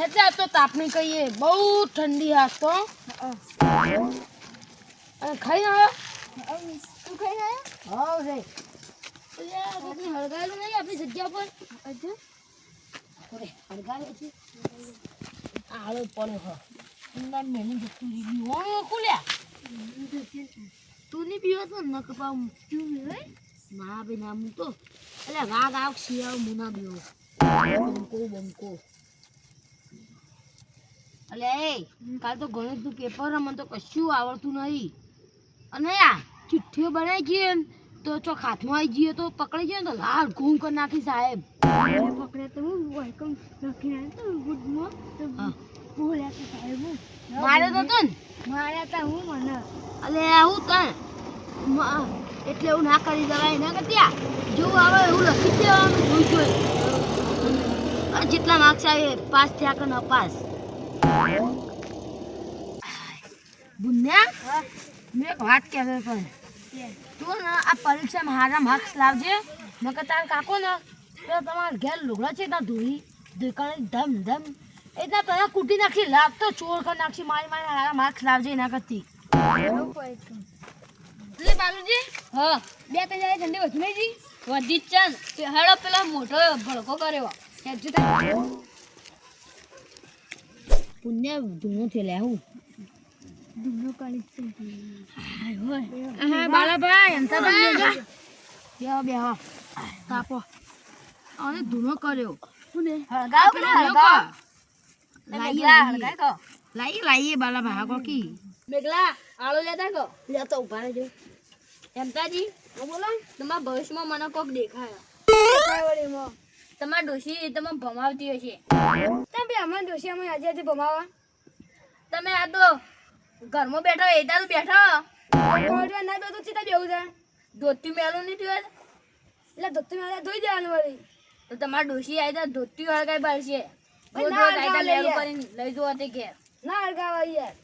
ખેંચા તો તાપણી કહીએ. બહુ ઠંડી હાથ તો. અને ખાઈ આવ્યો? તું ખાઈને આવ્યો? હા કોકને હળગાયેલું નહીં આપણી જગ્યા પર હજુ હળગાવે છે આળો પડે હ. અંદર મેની જતું ઓ ખુલ્યા. તું નહીં પીવો તો ન કપા તું હોય ના બે ના હું તો એટલે વાઘ આવ શિયાળ મુના બીવો બંકો બંકો અલે કાલ તો ગણિતનું પેપર મને તો કશું આવડતું નહીં. અને આ ચિઠ્ઠીઓ બનાવી ગઈ તો ચોક હાથમાં આવી જઈએ તો પકડી ને તો લાલ ઘૂમ કરી નાખી સાહેબ. પકડે તો હું વેલકમ લખીને તો ગુડમાં તો બોલ્યા તો સાહેબ મારે તો તો ને? માર્યા હું મને. અલે તણ એટલે એવું ના કરી દેવાય ના કરતી જેવું આવે એવું લખી જ દેવાનું જોઈ જોઈ. જેટલા માર્ક્સ આવે પાસ થયા કે ન પાસ? બુન્યા મેં એક વાત તું ને આ પરીક્ષામાં હારા માર્ક્સ લાવજે નકર તાર કાકો ને તો તમારા ઘેર લુગડા છે ત્યાં ધોઈ દુકાને ધમ ધમ. એટલા તને કૂટી નાખી લાગ તો ચોર કરી નાખી મારી મારી હારા માર્ક્સ લાવજે એના કરતી. લે બાલુજી હા. બે ત્રણ જણા ઠંડી વધી નહીં જી. વધી જ છે હેડો પેલો મોટો ભડકો કર્યો. પુણ્ય ધૂણું છે લે હું. ધૂનો કાઢી છે હા. બાલાભાઈ એમ બેહો. બેહો તાપો. અને ધૂણો કર્યો. કોને? હળગાવ કે ના હળગાવ? લાઈએ લાઈએ. લાઈએ બાલાભાઈ હા કોકી મેઘલા આળો લેતા ગો. લે ઊભા રહેજો. એમતાજી બોલો તમારા ભવિષ્યમાં મને કોક દેખાયો. તમારા ડોશી તમે ભમાવતી હશે. તમે બે અમારા ડોશી અમે આજે આજે ભમાવા તમે આ તો ઘરમાં બેઠા એ બેઠા બેઠો ના બે તો ચીતા બેવું છે. ધોતી મેલું નહીં થયું એટલે ધોતી મેલા ધોઈ દેવાનું વળી. તો તમારા ડોશી આવી તો ધોતી હળગાઈ બાળશે. તો લઈ જવા તે ઘેર. ના હળગાવા યાર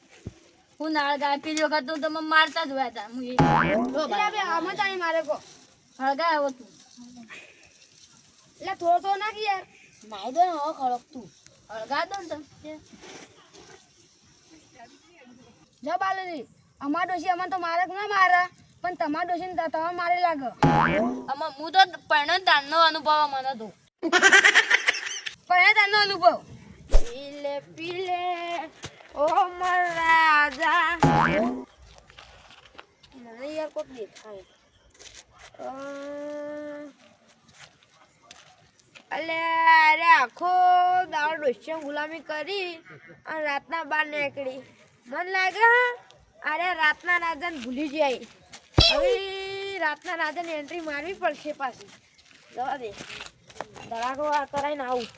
હું નાળગા પેલી વખત તો તમે મારતા જ હતા હું એ મારે કો. આવો તું. એટલે થોડો થોડો નાખી યાર. નાઈ દો ને હવે ખડક તું હળગા દો ને તમે જો બાલુજી અમાર ડોશી અમને તો મારે ના મારે પણ તમાર ડોશી ને તમે મારે લાગે. અમાર હું તો પણ દાનનો અનુભવ મને તો પણ તારનો અનુભવ. પીલે પીલે ઓ મર રાજા. મને યાર કોક દેખાય. અલે અરે આખો દાડો ડોશિયા ગુલામી કરી અને રાતના બહાર નીકળી. મન લાગે અરે રાતના રાજાને ભૂલી જાય. હવે રાતના રાજાને એન્ટ્રી મારવી પડશે પાછી. જવા દે. ધડાકો આ કરાઈને આવું.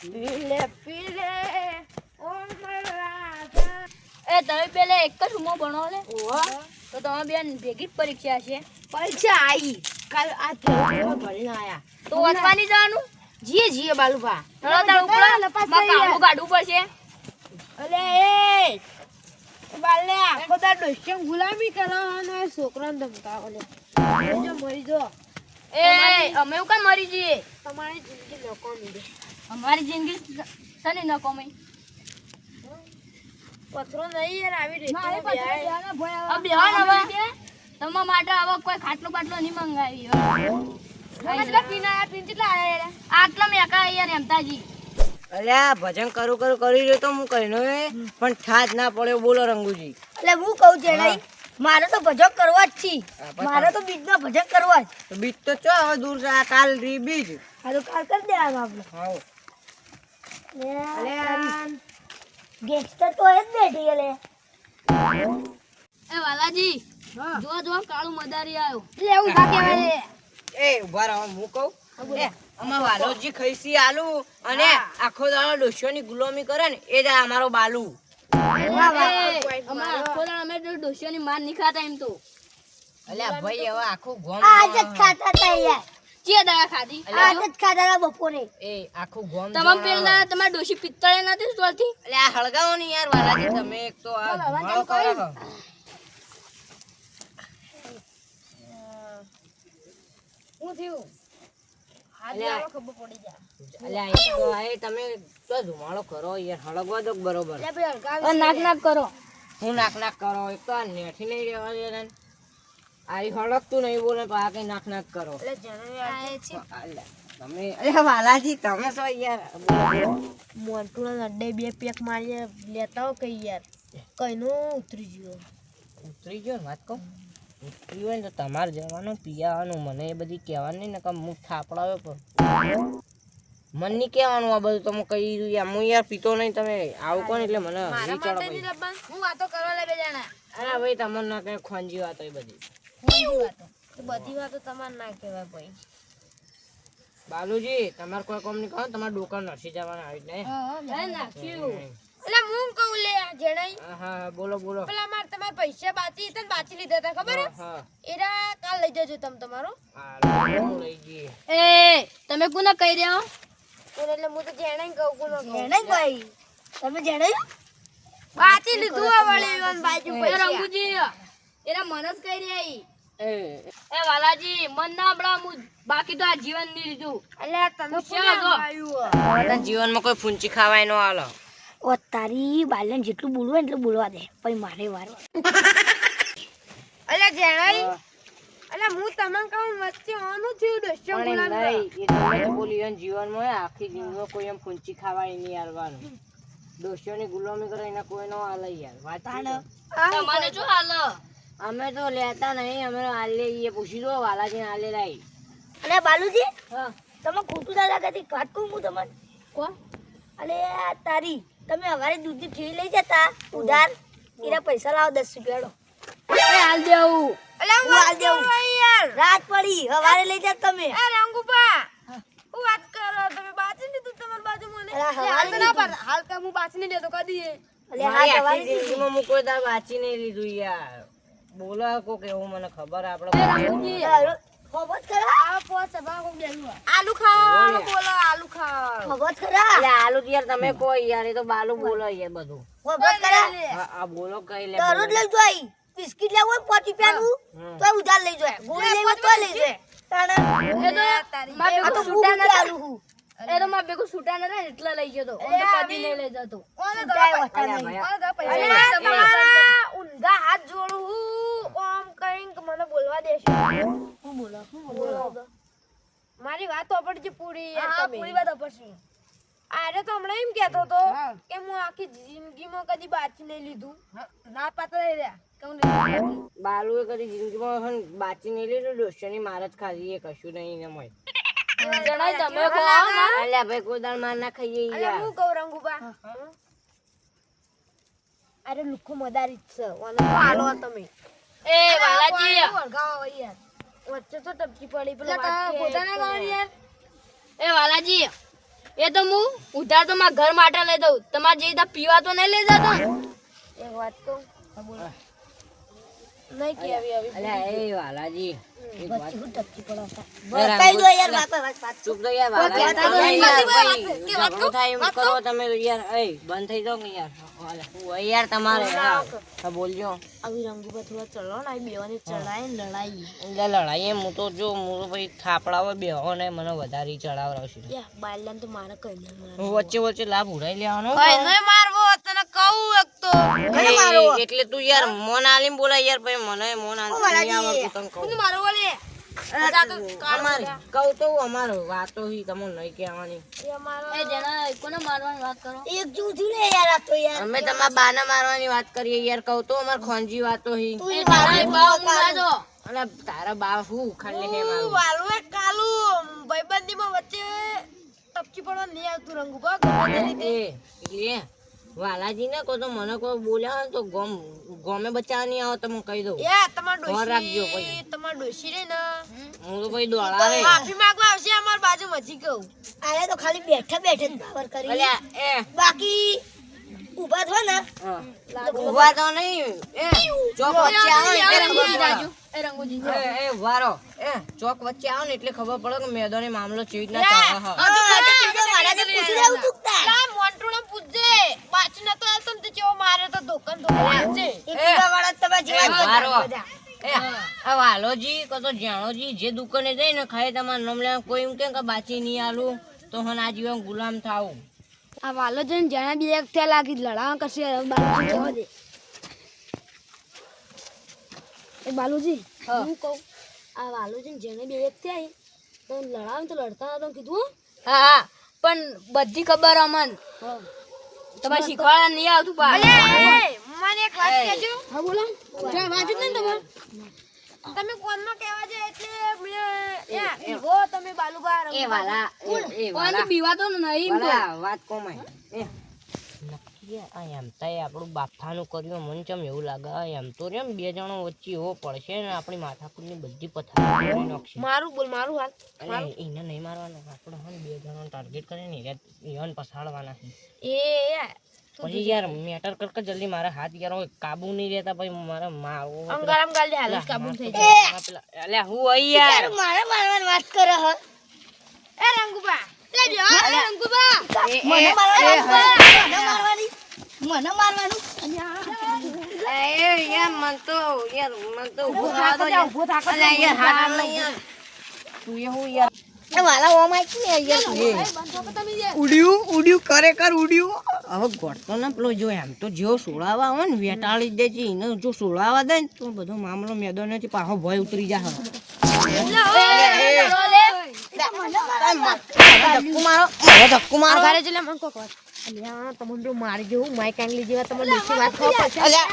પીલે પીલે ઓ મારા રાજા એ તમે પેલે એક જ રૂમો ભણો લે. તો તમે બેન ભેગી જ પરીક્ષા છે. પરીક્ષા આવી કાલ આ પેપર ભરીને આયા. તો વાંચવાની જવાનું? જીએ જીએ બાલુભા. ચલો તાર ઉપરમાં કામું કાઢવું પડશે. અલે એ! બાલે આખો તાર ડોસ્યમ ગુલામી કરો અને છોકરાને ધમકા ઓલે જો મરી જો. એ અમે કામ મરી જઈએ? તમારી જિંદગી નકોમી દે અમારી જિંદગી સને ન કમાઈ પથરો નહીં યાર આવી મારે રીતે પછી હવે બેહો ને હવે તમારા માટે હવે કોઈ ખાટલો બાટલો નહીં મંગાવી આટલા મેકા યાર એમતાજી અલ્યા ભજન કરું કરું કરી રહ્યો તો હું કહીનો એ પણ થાજ ના પડ્યો બોલો રંગુજી. એટલે હું કહું છે મારે તો ભજન કરવા જ છે. મારે તો બીજ ના ભજન કરવા જ. બીજ તો ચો હવે દૂર છે આ કાલ રી બીજ. આ તો કાલ કરી દેવાનું આપણે. હા ગેંગસ્ટર તો એ જ બેઠી એટલે એ વાલાજી જો જો કાળું મદારી આવ્યો એટલે એવું ના કહેવાય? એ ઊભા રહો હું કહું? એ અમાર વાલોજી ખૈસી આલુ અને આખો દાડો ડોશીઓની ગુલામી કરે ને એ જ અમારો બાલુ. ડોશીઓની માર નહીં ખાતા એમ તો. અલ્યા ભાઈ હવે આખું ગોમ આજ જ ખાતા હતા યાર. ચે દવા ખાધી? આજ જ ખાતા બપોરે. એ આખું ગોમ તમામ પેલા તમારા ડોશી પિત્તળે નથી સ્ટોલથી? આ હળગાવો ને યાર વાલાજી તમે એક તો આ કરો શું થયું અલ્યા. ખબર પડી જાય. અલ્યા એ તો આ તમે તો ધુમાડો કરો યાર હળગવા દો બરોબર. નાક નાક કરો. હું નાક નાક કરો એક તો આ નેઠી નહીં રહેવા દે ને આ હળગતું નહીં બોલે તો આ કઈ નાક નાક કરો. તમે અરે વાલાજી તમે યાર બોલો, બોલો. બે પેક મારી લેતા હો કઈ યાર. કઈનું ઉતરી ગયો. ઉતરી ગયો ને વાત કહું? ઉતરી હોય ને તો તમારે જવાનું પીવાનું મને એ બધી કહેવાનું નહીં ને કે મુખ થાપડાવે પણ. મન નહીં કહેવાનું આ બધું તમે કહી દીધું યાર હું યાર પીતો નહીં તમે આવું કોણ એટલે મને હું વાતો કરવા લાગે જાણા. અરે ભાઈ તમને ના કઈ ખોંજી વાતો એ બધી. બધી વાતો તમારે ના કહેવાય ભાઈ. બાલુજી તમારે કોઈ કોમ નહીં કહો તમારે દુકાન નસી જવાના આવી ને? નાખ્યું. એટલે હું કહું લે આ જણાઈ. હા હા બોલો બોલો. પેલા માર તમાર પૈસા બાચી હતા બાચી લીધા હતા ખબર હા? એરા કાલ લઈ જજો તમે તમારો. હા હું લઈ જઈએ. એ તમે ગુનો કહી રહ્યા હો? કોણ એટલે હું તો જણાઈ કહું ગુનો જણાઈ ભાઈ તમે જણાઈ? બાચી લીધું આ વળે ઈવન બાજુ પૈસા રંગુજી એરા મન જ કહી રહ્યા ઈ. એ. એ વાલાજી મન ના હમણાં હું બાકી તો આ જીવનની લીધું. અલ્યા તમે જીવનમાં કોઈ ફૂંચી ખાવાય નો હાલો. ઓ તારી બાલ્યન જેટલું બોલવું એટલું બોલવા દે. પછી મારે વાર અલ્યા જણાઈ અલ્યા હું તમને કહું વચ્ચે આનું થયું તમે તો બોલી એમ જીવનમાં આખી જિંદગીમાં કોઈ એમ ફૂંચી ખાવાય નહીં હાલવાનું દોસ્તોની ગુલામી કરે એના કોઈ નો હાલે યાર વાત તમને જો હાલ? અમે તો લેતા નહીં અમે હાલે એ પૂછી દો વાલાજી હાલે લાઈ. અને બાલુજી હા. તમે ખોટું દાદા કદી વાત કહું હું તમને? કોણ? અલે તારી. તમે અમારી દૂધની ફી લઈ જતા? ઉધાર? એના પૈસા લાવો દસ રૂપિયાનો. એ હાલ દેવું. અલ્યા હું હાલ દેવું. યાર. રાત પડી હવારે લઈ જા તમે. એ રંગુપા હું વાત કરો તમે બાજી લીધું તમારી બાજુ મને? હાલ તો ના પાડ હાલ તો હું બાજી નહીં લેતો કદી અલે મારી આખી જિંદગીમાં હું કોઈ નહીં લીધું યાર. બોલો કોક એવું મને ખબર આપણે ખબર આલુ ખાવાનું બોલો આલુ ખાવાનું ખબર ખરા? એટલે આલુ યાર તમે કોઈ યાર એ તો બાલુ બોલો યાર બધું. ખબર ખરા? આ બોલો કઈ લે દરરોજ લઈ જોઈ બિસ્કિટ લેવો હોય પાંચ રૂપિયાનું તો ઉધાર લઈ જાય. ગોળી લેવો તો લઈ જાય. તાણે તો છૂટા મૂકી નતા. હું. એ તો મારે ભેગું છૂટા નતા ને લઈ ગયો તો. ઓમ તો કદી નહીં લઈ જતો. છૂટાય હોતા અલ્યા નહીં. ભાઈ, અલ્યા, તમારા ઊંધા હાથ જોડું હું આમ કંઈક મને બોલવા દેશો. હું બોલો હું બોલો. મારી વાત ઓપડજી પૂરી હા પૂરી વાત અપરશું આરે તો હમણાં એમ કહેતો હતો કે હું આખી જિંદગીમાં કદી બાચી નહીં લીધું. ના પાતા રહી રહ્યા. બાલુએ કદી જિંદગીમાં બાચી નહીં લીધું ડોસ્ટની માર જ ખાધી એ કશું નહીં ને મળે જણાય તમે કહો અલ્યા ભાઈ કોઈ માર ના ખાઈએ અલ્યા યાર. હું કહું રંગુબા? અરે લુખો મદારી છે ઓને તમે. એ વાલાજી. વળગાવો યાર. વચ્ચે તો ટપકી પડી પેલો પોતાના ગાવાની યાર. એ વાલાજી એ તો હું ઉધાર તો મારા ઘર માટે લઈ દઉં. તમારે જે પીવા તો નહીં લઈ જતો? એક વાત કહું. નહીં કેવી આવી અલ્યા એ વાલાજી એક વાત. હું ટપકી પડાવતા જરા કહી દો યાર વાત વાત વાત ચૂપ તો યાર વાલાજી. તમે યાર ભાઈ ઝઘડો થાય એમ કરો તમે યાર એય બંધ થઈ જાઓ કે યાર. હું યાર તમારે? હા હા, બોલજો. આવી રંગુબા થોડા ચલો ને બેવાની ચડાય લડાઈ. એટલે લડાઈ હું તો જો હું ભાઈ થાપડાવે બેહો ને મને વધારે ચડાવડાવશે. યા બાલ્યાન તો મારે કઈ નહીં મારે હું વચ્ચે વચ્ચે લાભ ઉડાઈ લેવાનો. નહીં મારવો કહું એક તો. એ, એટલે તું યાર મોન આલીમ બોલાય યાર ભાઈ મને મોન તને કહું. મારો બોલે અમારી કહું તો અમારો વાતો હી તમને નહીં કહેવાની. એ જણા કોને મારવાની વાત કરો? એક જૂઠું લે યાર આ તો યાર. અમે તમારા બાના મારવાની વાત કરીએ યાર કહું તો અમાર ખોંજી વાતો હી એ એ તારા બા હું ખાલી હે મારું? વાલું એક કાલું. ભાઈબંધીમાં વચ્ચે ટપકી પડવા નહીં આવતું રંગુ બા. એ. વાલાજી ને કહો તો મને કોઈ બોલ્યા તો ગોમ ગોમે બચાવવા નહીં આવો તો હું કહી દઉં. એ તમાર ફોન રાખજો ડોશી તમાર ડોશી રે ને. હું તો ભાઈ દોડા માફી માંગવા આવશે અમાર બાજુ મજી કહું. આલે તો ખાલી બેઠા બેઠા જ કરી. અલ્યા એ. બાકી ઊભા થો ને. હા. ઊભા તો નહીં. એ જો બચ્ચા હોય ખબર પડે. રાજુ એ રંગુજી એ એ ઊભા એ ચોક વચ્ચે આવો ને એટલે ખબર પડે કે મેદાની મામલો કેવી રીતના ચાલે હા. એ ઊભા રહો. એ આ વાલોજી કો તો જાણોજી જે દુકાને જઈને ખાય તમારે નામ લેવા કોઈ એમ કે કે બાચી નહીં આલું તો હન આજીવન ગુલામ થાવ. આ વાલો જઈને જાણે બે એક થયા લાગી લડાવા કરશે હવે જવા દે. એ બાલુજી હું. કહું આ બાલુજી જેને બે એક થયા તો લડાવે તો લડતા નતો કીધું હા હા પણ બધી ખબર અમન. તમારે શીખવાડા નહીં આવતું બા. મને એક વાત કહેજો. હા બોલો. ચા વાંચો જ નહીં તમારે તમે? કોનમાં કહેવા છે એટલે મેં ઓ તમે બાલુબા એ વાલા એ- વાલા. કોણ બીવાતો નહીં વાત કોમાય એમ તાય આપણું બાફાનું કર્યું મને ચમ એવું લાગે આ એમ તો રેમ બે જણો વચ્ચે એવો પડશે ને આપણી માથાકૂટની બધી પથારી નાખશે. મારું બોલ મારું હાલ એને નહીં મારવાના આપણે હે બે જણો ટાર્ગેટ કરે ને ઈવન પછાડવાના છે. એ પછી યાર મેટર કર કે જલ્દી મારા હાથ યાર કાબુ નહીં રહેતા પછી મારા મારવો અંગારામ ગાલ દે હાલ કાબુ થઈ જાય. અલ્યા હું અહીં યાર. મારે મારવાની વાત કરે હ? એ રંગુબા. મને મારવાની મને મારવાનું. યાર મન તો યાર મન તો ઊભું થવા દો ઊભો થાકો અલ્યા યાર હાથ આમ યાર. તું એ હું યાર. એ વાલા ઓમાય કે યાર? તું એ. ઉડ્યું ઉડ્યું ખરેખર ઉડ્યું. હવે ગોળતો ને પેલો જો એમ તો જો સોળાવા હોય ને વેટાળી જ દે છે. એને જો સોળાવા દે ને તો બધો મામલો મેદાનથી પાછો ભય ઉતરી જાય. મારો મને ધક્કુ મારો ઘરે જઈને મને કોક વાત અલ્યા. તમને તો મારી જેવું માઈક આંગલી જેવા તમે ડોસી વાત કરો અલ્યા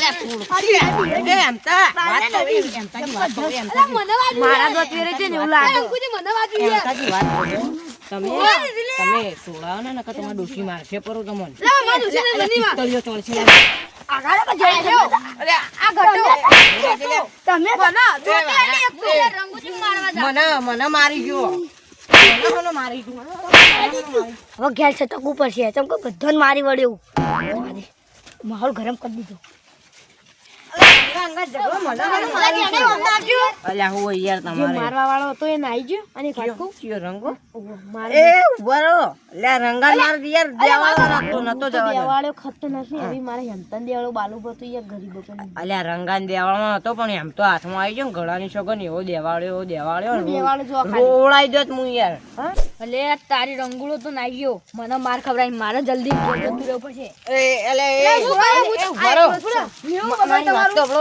એ એમ તા વાત તો એમ એમ તાજી વાત તો એમ તાજી મારા દોત વેરે છે ને એવું લાગે. રંગુજી મને વાત એમ તાજી વાત તો તમે તમે સોળાવો ને નકર તમારે ડોશી મારશે પરો તમને. આગાડો કે જઈ રહ્યો આ ઘટો તમે બના રંગુજી મારવા મને મને મારી ગયો. મને મને મારી ગયો. હવે ઘેર છે તકવું ઉપર છે કે બધાને મારી વળ્યું. માહોલ ગરમ કરી દીધો. અલ્યા હું યાર તમારે. મારવા વાળો હતો એ નાઈ ગયો અને કાટકો કયો? રંગો? એ ઉભરો લ્યા રંગા માર યાર દેવાળો રાખતો નતો જવા દેવાળો ખતો નથી હવે મારે હેમતન દેવાળો બાલુ હતો યાર ગરીબો પણ અલ્યા રંગાન દેવાળો હતો પણ એમ તો હાથમાં આવી ગયો ને ગળાની છોકન એવો દેવાળ્યો એવો દેવાળ્યો ને દેવાળો જો દોત હું યાર. અલે તારી રંગુળો તો નાઈ ગયો. મને માર ખવડાવી મારે જલ્દી જતું રહેવું પડશે એ એટલે એ એ ઉભરો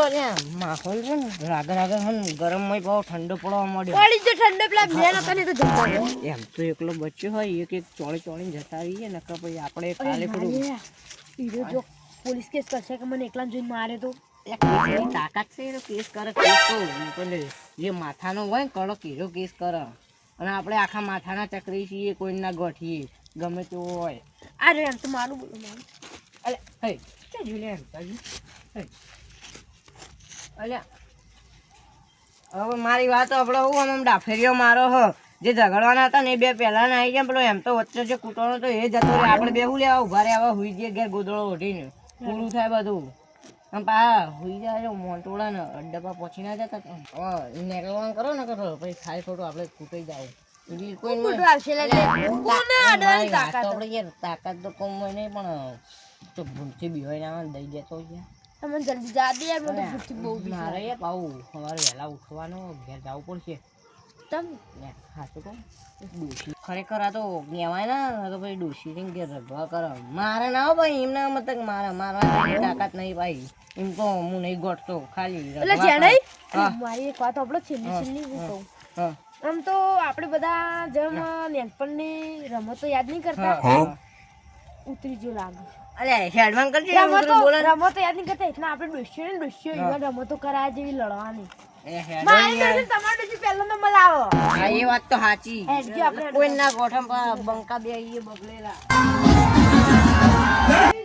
તો લ્યા માહોલ છે ને રાગે રાગ હે ગરમમાં બહુ ઠંડો પડવા માંડ્યો. પડી જો ઠંડો પેલા બેન હતા ને તો જમવા એમ તો એકલો બચ્યો હોય એક એક ચોળી ચોળી જતા રહીએ ને પછી આપણે કાલે પેલું હીરો જો પોલીસ કેસ કરશે કે મને એકલા જોઈને મારે તો? તાકાત છે એનો કેસ કરે કેસ તો જે માથાનો હોય ને કડક હીરો કેસ કરે. અને આપણે આખા માથાના ચકરી છીએ કોઈના ગોઠીએ ગમે તેવો હોય. આ રે એમ તો મારું બોલો મારું. અરે હે એમ. તાજી હે. હવે મારી વાત આપણે હું આમ ડાફેરીઓ મારો હ. જે ઝઘડવાના હતા ને એ બે પહેલા ના આવી ગયા પેલો એમ તો વચ્ચે જે કૂટવાનો તો એ જતો રહે આપણે બે હું લેવા ઊભા રહ્યા હુઈ જઈએ ઘેર ગોદળો ઓઢીને. પૂરું થાય બધું. આમ પા હુઈ જાય મોટોડા ને ડબ્બા પહોંચી ના જતા. નેકલવાનું કરો ને કરો પછી ખાલી ખોટું આપણે કૂટાઈ જાવ તાકાત? તો કમ હોય નહીં પણ ભૂલથી બી હોય ને દઈ દેતો યાર તમે જલ્દી જા દે યાર મને ભૂખથી બહુ મારે યાર આવું સવારે વહેલા ઉઠવાનું ઘેર જવું પડશે. તમ? ને હાચું કહું? ડોશી. ખરેખર આ તો કહેવાય ને તો ભાઈ ડોશી ને ઘેર રગવા કરે. મારે ના હો ભાઈ એમના મતલબ મારા મારા તાકાત નહીં ભાઈ. એમ તો હું નહીં ગોઠતો ખાલી એટલે જેણે મારી એક વાત આપણો છેલ્લી છેલ્લી હું કહું. હા. આમ તો આપણે બધા જેમ નેનપણની રમતો યાદ નહીં કરતા ઉતરી જો લાગે. અલે હેડવાન કરજે રમતો રમતો યાદ નહીં કરતા એટલે આપણે ડોસ્યો ને ડોસ્યો એવા રમતો કરાયા જેવી લડવાની. કોઈ ના ગોઠમ બંકા બે બગડેલા.